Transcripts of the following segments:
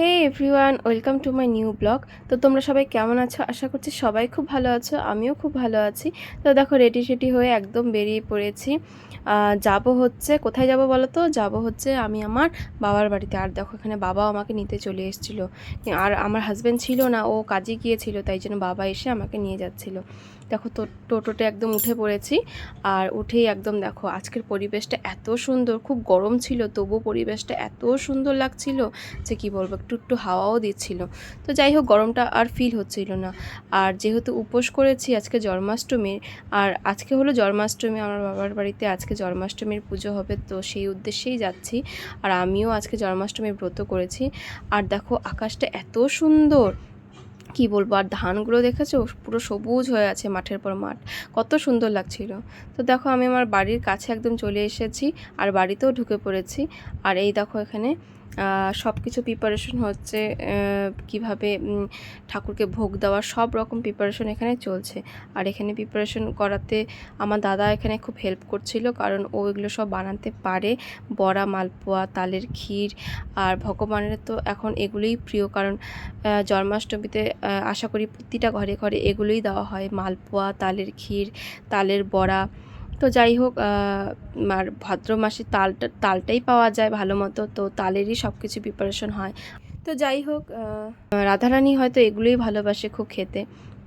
Hey everyone welcome to my new blog তো তোমরা সবাই কেমন আছো? আশা করছি সবাই খুব ভালো আছো, আমিও খুব ভালো আছি। তো দেখো রেডি সেডি হয়ে একদম বেরিয়ে পড়েছি। যাব হচ্ছে, কোথায় যাব বলো তো যাব হচ্ছে আমি আমার বাবার বাড়িতে। আর দেখো এখানে বাবাও আমাকে নিতে চলে এসেছিল। আর আমার হাজব্যান্ড ছিল না, ও কাজে গিয়েছিল, তাই জন্য বাবা এসে আমাকে নিয়ে যাচ্ছিল। দেখো তো, টোটোতে একদম উঠে পড়েছি। আর উঠেই একদম দেখো আজকের পরিবেশটা এত সুন্দর, খুব গরম ছিল তবু পরিবেশটা এত সুন্দর লাগছিল যে কি বলব? একটু একটু হাওয়াও দিচ্ছিল। তো যাই হোক, গরমটা আর ফিল হচ্ছিল না। আর যেহেতু উপোস করেছি আজকে জন্মাষ্টমীর, আর আজকে হলো জন্মাষ্টমী, আমার বাবার বাড়িতে আজকে জন্মাষ্টমীর পুজো হবে, তো সেই উদ্দেশ্যেই যাচ্ছি। আর আমিও আজকে জন্মাষ্টমীর ব্রত করেছি। আর দেখো, আকাশটা এত সুন্দর! কি বলব, আর ধানগুলো দেখেছ? পুরো সবুজ হয়ে আছে মাঠের পর মাঠ। কত সুন্দর লাগছিল। তো দেখো, আমি আমার বাড়ির কাছে একদম চলে এসেছি, আর বাড়িতেও ঢুকে পড়েছি। আর এই দেখো এখানে সব কিছু প্রিপারেশন হচ্ছে কীভাবে ঠাকুরকে ভোগ দেওয়া, সব রকম প্রিপারেশন এখানে চলছে। আর এখানে প্রিপারেশন করাতে আমার দাদা এখানে খুব হেল্প করছিল, কারণ ও এগুলো সব বানাতে পারে। বড়া, মালপোয়া, তালের ক্ষীর, আর ভগবানের তো এখন এগুলোই প্রিয়, কারণ জন্মাষ্টমীতে আশা করি প্রতিটা ঘরে ঘরে এগুলোই দেওয়া হয়। মালপোয়া, তালের ক্ষীর, তালের বড়া তো যাই হোক আর ভাদ্র মাসে তালটা তালটাই পাওয়া যায় ভালো মতো, তো তালেরই সব কিছু প্রিপারেশন হয়। তো যাই হোক রাধারানী হয়তো এগুলোই ভালোবাসে খুব খেতে।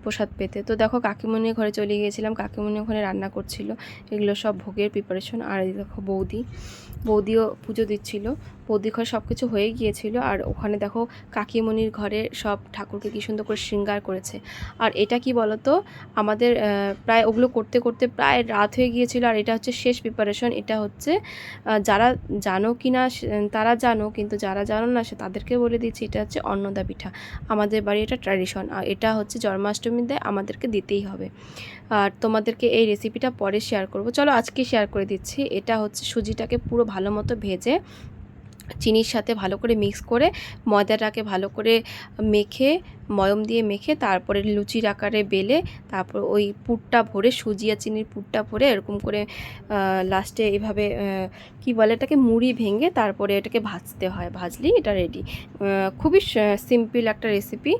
প্রসাদ পেতে। তো দেখো কাকিমণির ঘরে চলে গিয়েছিলাম। কাকিমণি ওখানে রান্না করছিল। এগুলো সব ভোগের প্রিপারেশন আর দেখো বৌদি। বৌদিও পুজো দিচ্ছিল। বৌদি ঘরে সব কিছু হয়ে গিয়েছিল। আর ওখানে দেখো, কাকিমণির ঘরে সব ঠাকুরকে কী সুন্দর করে শৃঙ্গার করেছে। আর এটা কি বলতো? আমাদের প্রায় ওগুলো করতে করতে প্রায় রাত হয়ে গিয়েছিল। আর এটা হচ্ছে শেষ প্রিপারেশন এটা হচ্ছে যারা জানো কি না তারা জানো। কিন্তু যারা জানো না, সে তাদেরকে বলে দিচ্ছি। এটা হচ্ছে অন্নদা পিঠা আমাদের বাড়ি এটা ট্র্যাডিশন আর এটা হচ্ছে জন্মাষ্টমীতে আমাদেরকে দিতেই হবে। আর তোমাদেরকে এই রেসিপিটা পরে শেয়ার করব। চলো আজকে শেয়ার করে দিচ্ছি। এটা হচ্ছে সুজিটাকে পুরো ভালো মতো ভেজে, চিনির সাথে ভালো করে মিক্স করে, ময়দাটাকে ভালো করে মেখে ময়ম দিয়ে মেখে তারপরে লুচির আকারে বেলে তারপর ওই পুরটা ভরে সুজি আর চিনির পুরটা ভরে এরকম করে লাস্টে এভাবে কি বলে এটাকে, মুড়ি ভেঙে তারপরে এটাকে ভাজতে হয়। ভাজলেই এটা রেডি খুবই সিম্পল একটা রেসিপি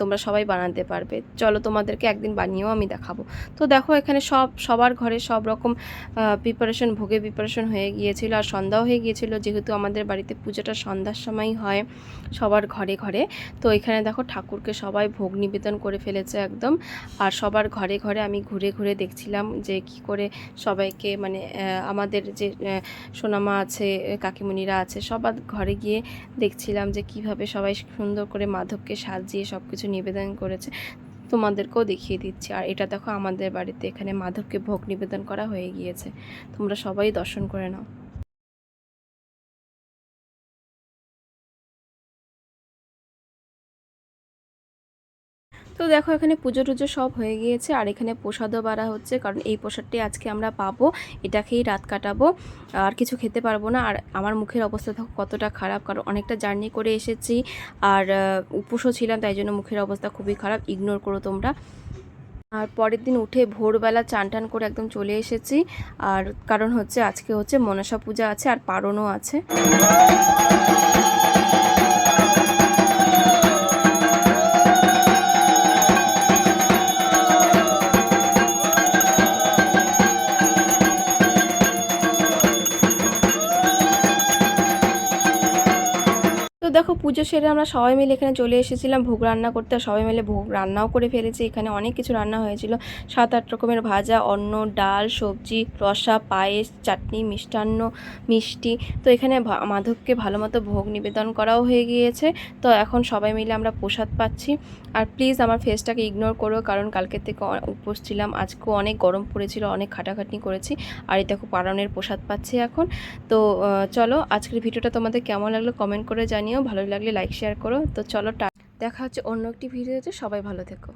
তোমরা সবাই বানাতে পারবে। চলো তোমাদেরকে একদিন বানিয়েও আমি দেখাবো। তো দেখো এখানে সব, সবার ঘরে সব রকম প্রিপারেশন ভোগে প্রিপারেশন হয়ে গিয়েছিল আর সন্ধ্যাও হয়ে গিয়েছিল। যেহেতু আমাদের বাড়িতে পুজোটা সন্ধ্যার সময় হয় সবার ঘরে ঘরে। তো এখানে দেখো ঠাকুর ঠাকুরকে সবাই ভোগ নিবেদন করে ফেলেছে একদম। আর সবার ঘরে ঘরে আমি ঘুরে ঘুরে দেখছিলাম যে কি করে সবাইকে মানে আমাদের যে সোনামা আছে, কাকিমণিরা আছে, সবার ঘরে গিয়ে দেখছিলাম যে কীভাবে সবাই সুন্দর করে মাধবকে সাজিয়ে সব কিছু নিবেদন করেছে। তোমাদেরকেও দেখিয়ে দিচ্ছি। আর এটা দেখো আমাদের বাড়িতে এখানে মাধবকে ভোগ নিবেদন করা হয়ে গিয়েছে। তোমরা সবাই দর্শন করে নাও। তো দেখো, এখানে পুজো টুজো সব হয়ে গিয়েছে। আর এখানে প্রসাদও বাড়া হচ্ছে, কারণ এই প্রসাদটি আজকে আমরা পাবো। এটা খেয়েই রাত কাটাবো। আর কিছু খেতে পারব না। আর আমার মুখের অবস্থা দেখো কতটা খারাপ, কারণ অনেকটা জার্নি করে এসেছি। আর উপোসও ছিলাম, তাই জন্য মুখের অবস্থা খুবই খারাপ। ইগনোর করো তোমরা। আর পরের দিন উঠে ভোরবেলা চান টান করে একদম চলে এসেছি। আর কারণ হচ্ছে, আজকে হচ্ছে মনসা পূজা আছে, আর পারণও আছে। পুজো সেরে আমরা সবাই মিলে এখানে চলে এসেছিলাম। ভোগ রান্না করতে সবাই মিলে ভোগ রান্নাও করে ফেলেছি। এখানে অনেক কিছু রান্না হয়েছিল। সাত আট রকমের ভাজা, অন্ন, ডাল, সবজি, রসা, পায়েস, চাটনি, মিষ্টান্ন, মিষ্টি। তো এখানে মাধবকে ভালো মতো ভোগ নিবেদন করাও হয়ে গিয়েছে। তো এখন সবাই মিলে আমরা প্রসাদ পাচ্ছি। আর প্লিজ আমার ফেসটাকে ইগনোর করো, কারণ কালকের থেকে উপোস ছিলাম। আজকেও অনেক গরম পড়েছিল, অনেক খাটাখাটনি করেছি। আর এই দেখো পালনের প্রসাদ পাচ্ছি এখন। তো চলো আজকের ভিডিওটা তোমাদের কেমন লাগল কমেন্ট করে জানিও। ভালো লাগলে লাইক শেয়ার করো। তো চলো টা দেখা হচ্ছে অন্য একটি ভিডিওতে। সবাই ভালো থেকো।